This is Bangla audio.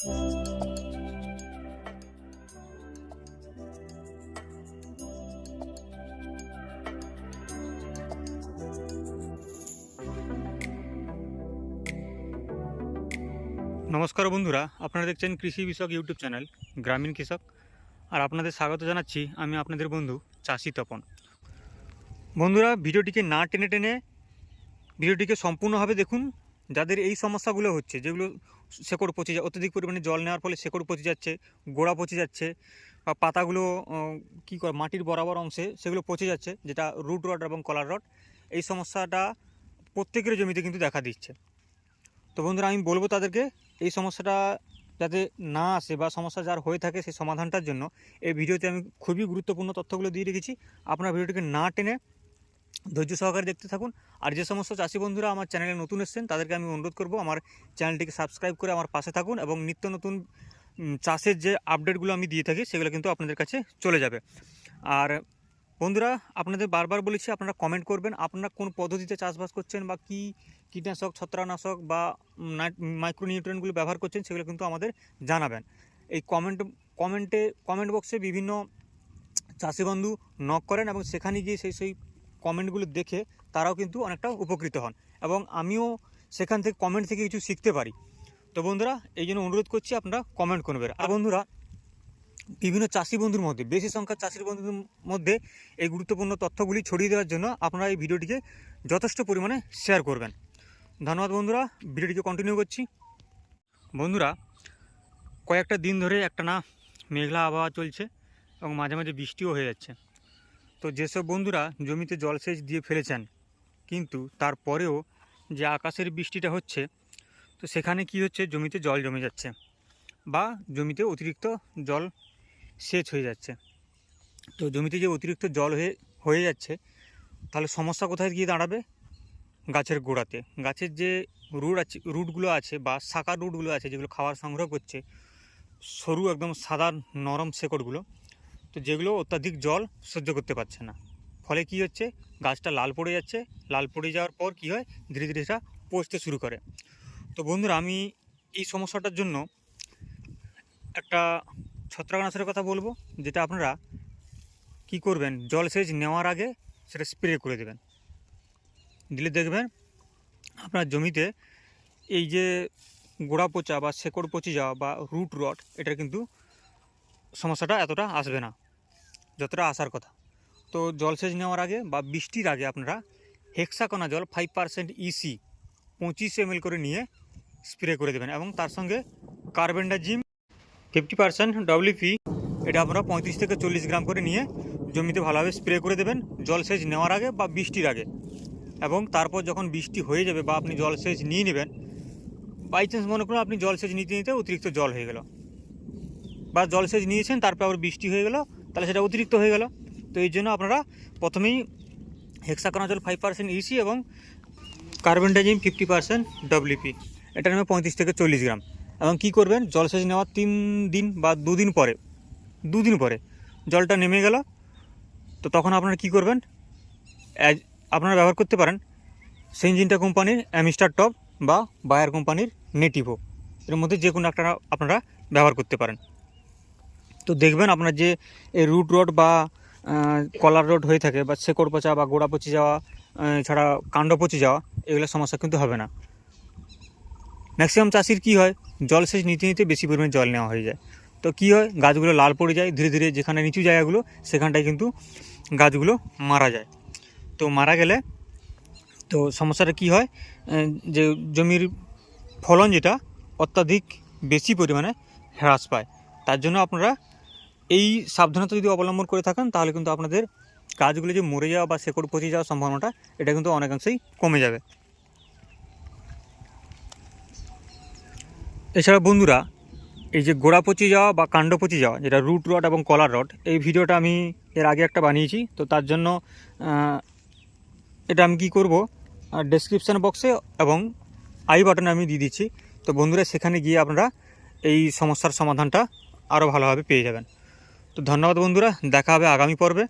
নমস্কার বন্ধুরা, আপনারা দেখছেন কৃষি বিষয়ক ইউটিউব চ্যানেল, গ্রামীণ কৃষক। আর আপনাদের স্বাগত জানাচ্ছি আমি আপনাদের বন্ধু চাষি তপন। বন্ধুরা, ভিডিওটিকে না টেনে টেনে, ভিডিওটিকে সম্পূর্ণভাবে দেখুন যাদের এই সমস্যাগুলো হচ্ছে, যেগুলো শেকড় পচে যা অত্যধিক পরিমাণে জল নেওয়ার ফলে শেকড় পচে যাচ্ছে, গোড়া পচে যাচ্ছে, বা পাতাগুলো কী করে মাটির বরাবর অংশে সেগুলো পচে যাচ্ছে, যেটা রুট রড এবং কলার রড, এই সমস্যাটা প্রত্যেকের জমিতে কিন্তু দেখা দিচ্ছে। তো বন্ধুরা, আমি বলব তাদেরকে, এই সমস্যাটা যাতে না আসে বা সমস্যা যার হয়ে থাকে সেই সমাধানটার জন্য, এই ভিডিওতে আমি খুবই গুরুত্বপূর্ণ তথ্যগুলো দিয়ে রেখেছি। আপনার ভিডিওটিকে না টেনে ধৈর্য সহকারে দেখতে থাকুন। আর যে সমস্ত চাষি বন্ধুরা আমার চ্যানেলে নতুন এসছেন, তাদেরকে আমি অনুরোধ করব আমার চ্যানেলটিকে সাবস্ক্রাইব করে আমার পাশে থাকুন এবং নিত্য নতুন চাষের যে আপডেটগুলো আমি দিয়ে থাকি, সেগুলো কিন্তু আপনাদের কাছে চলে যাবে। আর বন্ধুরা, আপনাদের বারবার বলেছি, আপনারা কমেন্ট করবেন, আপনারা কোন পদ্ধতিতে চাষবাস করছেন বা কী কীটনাশক, ছত্রাকনাশক বা মাইক্রোনিউট্রিয়েন্টগুলো ব্যবহার করছেন, সেগুলো কিন্তু আমাদের জানাবেন। এই কমেন্ট কমেন্টে কমেন্ট বক্সে বিভিন্ন চাষি বন্ধু নক করেন এবং সেখানে গিয়ে সেই সেই কমেন্টগুলো দেখে তারাও কিন্তু অনেকটা উপকৃত হন এবং আমিও সেখান থেকে কমেন্ট থেকে কিছু শিখতে পারি। তো বন্ধুরা, এই জন্য অনুরোধ করছি আপনারা কমেন্ট করবেন। আর বন্ধুরা, বিভিন্ন চাষি বন্ধুর মধ্যে, বেশি সংখ্যার চাষির বন্ধুদের মধ্যে এই গুরুত্বপূর্ণ তথ্যগুলি ছড়িয়ে দেওয়ার জন্য আপনারা এই ভিডিওটিকে যথেষ্ট পরিমাণে শেয়ার করবেন। ধন্যবাদ বন্ধুরা, ভিডিওটিকে কন্টিনিউ করছি। বন্ধুরা, কয়েকটা দিন ধরে একটা না মেঘলা আবহাওয়া চলছে এবং মাঝে মাঝে বৃষ্টিও হয়ে যাচ্ছে। তো যেসব বন্ধুরা জমিতে জলসেচ দিয়ে ফেলেছেন, কিন্তু তারপরেও যে আকাশের বৃষ্টিটা হচ্ছে, তো সেখানে কি হচ্ছে? জমিতে জল জমে যাচ্ছে বা জমিতে অতিরিক্ত জল সেচ হয়ে যাচ্ছে। তো জমিতে যে অতিরিক্ত জল হয়ে হয়ে যাচ্ছে, তাহলে সমস্যা কোথায় গিয়ে দাঁড়াবে? গাছের গোড়াতে। গাছের যে রুট আছে, রুটগুলো আছে বা শাখা রুটগুলো আছে, যেগুলো খাবার সংগ্রহ করছে, সরু একদম সাদা নরম শেকড়গুলো তো যেগুলো অত্যাধিক জল সহ্য করতে পারছে না। ফলে কি হচ্ছে? গাছটা লাল পড়ে যাচ্ছে। লাল পড়ে যাওয়ার পর কি হয়? ধীরে ধীরে সেটা পচতে শুরু করে। তো বন্ধুরা, আমি এই সমস্যাটার জন্য একটা ছত্রাকনাশকের কথা বলব, যেটা আপনারা কি করবেন? জলসেচ নেওয়ার আগে সেটা স্প্রে করে দেবেন। দিলে দেখবেন আপনার জমিতে এই যে গোড়া পচা বা শেকড় পচে যাওয়া বা রুট রট এটার কিন্তু সমস্যাটা এতটা আসবে না, যতটা আসার কথা। তো জলসেচ নেওয়ার আগে বা বৃষ্টির আগে আপনারা hexaconazole five percent EC পঁচিশ এম করে নিয়ে স্প্রে করে দেবেন এবং তার সঙ্গে কার্বেন্ডাজিম ফিফটি পার্সেন্ট ডব্লিউপি এটা আপনারা পঁয়ত্রিশ থেকে চল্লিশ গ্রাম করে নিয়ে জমিতে ভালোভাবে স্প্রে করে দেবেন জলসেচ নেওয়ার আগে বা বৃষ্টির আগে। এবং তারপর যখন বৃষ্টি হয়ে যাবে বা আপনি জলসেচ নিয়ে নেবেন বাই চান্স মনে করুন আপনি জলসেচ নিতে নিতে অতিরিক্ত জল হয়ে গেল। বা জলসেচ নিয়েছেন, তারপর আবার বৃষ্টি হয়ে গেল, তাহলে সেটা অতিরিক্ত হয়ে গেল। তো এই জন্য আপনারা প্রথমেই hexaconazole five percent EC এবং কার্বেন্ডাজিম ফিফটি পার্সেন্ট ডব্লিউপি এটা নেবে পঁয়ত্রিশ থেকে চল্লিশ গ্রাম। এবং কী করবেন জলসেচ নেওয়ার তিন দিন বা দুদিন পরে দুদিন পরে জলটা নেমে গেল। তো তখন আপনারা কী করবেন আপনারা ব্যবহার করতে পারেন সেঞ্জিনটা কোম্পানির অ্যামিস্টার টপ বা বায়ার কোম্পানির নেটিভো। এর মধ্যে যে কোনো একটা আপনারা ব্যবহার করতে পারেন। তো দেখবেন আপনার যে রুট রড বা কলার রড হয়ে থাকে বা শেকড় পচা বা গোড়া পচে যাওয়া ছাড়া কাণ্ড পচে যাওয়া এগুলোর সমস্যা কিন্তু হবে না। ম্যাক্সিমাম চাষির কী হয়? জলসেচ নিতে নিতে বেশি পরিমাণে জল নেওয়া হয়ে যায়। তো কী হয়? গাছগুলো লাল পড়ে যায়, ধীরে ধীরে যেখানে নিচু জায়গাগুলো, সেখানটায় কিন্তু গাছগুলো মারা যায়। তো মারা গেলে, তো সমস্যাটা কী হয়? যে জমির ফলন যেটা অত্যাধিক বেশি পরিমাণে হ্রাস পায়। তার জন্য আপনারা এই সাবধানতা যদি অবলম্বন করে থাকেন, তাহলে কিন্তু আপনাদের গাছগুলো যে মরে যাওয়া বা শেকড় পচে যাওয়ার সম্ভাবনাটা, এটা কিন্তু অনেকাংশেই কমে যাবে। এছাড়া বন্ধুরা, এই যে গোড়া পচে যাওয়া বা কাণ্ড পচে যাওয়া, যেটা রুট রড এবং কলার রড, এই ভিডিওটা আমি এর আগে একটা বানিয়েছি, তো তার জন্য এটা আমি কি করব ডেসক্রিপশান বক্সে এবং আই বাটনে আমি দিয়ে দিচ্ছি। তো বন্ধুরা, সেখানে গিয়ে আপনারা এই সমস্যার সমাধানটা আরও ভালোভাবে পেয়ে যাবেন। তো ধন্যবাদ বন্ধুরা দেখা হবে আগামী পর্বে।